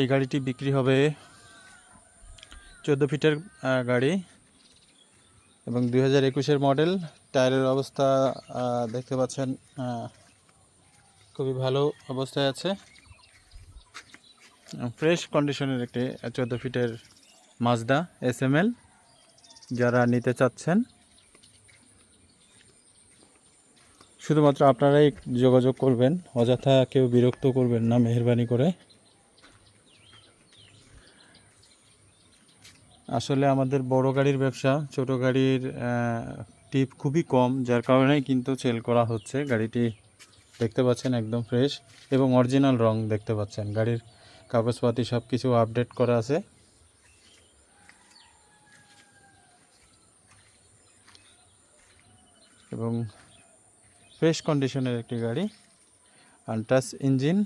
এই গাড়িটি বিক্রি হবে চোদ্দ ফিটের গাড়ি এবং দুই হাজার একুশের মডেল। টায়ারের অবস্থা দেখতে পাচ্ছেন খুবই ভালো অবস্থায় আছে। ফ্রেশ কন্ডিশনের একটি চোদ্দ ফিটের মাজদা এস এম এল যারা নিতে চাচ্ছেন। শুধুমাত্র আপনারাই যোগাযোগ করবেন, অযথা কেউ বিরক্ত করবেন না, মেহরবানি করে। আসলে আমাদের বড় গাড়ির ব্যবসা, ছোট গাড়ির টিপ খুবই কম, যার কারণে কিন্তু সেল করা হচ্ছে। গাড়িটি দেখতে পাচ্ছেন একদম ফ্রেশ এবং অরিজিনাল রং দেখতে পাচ্ছেন। গাড়ির কাগজপাতি সব কিছু আপডেট করা আছে। এবং ফ্রেশ কন্ডিশনের একটি গাড়ি আনটাস ইঞ্জিন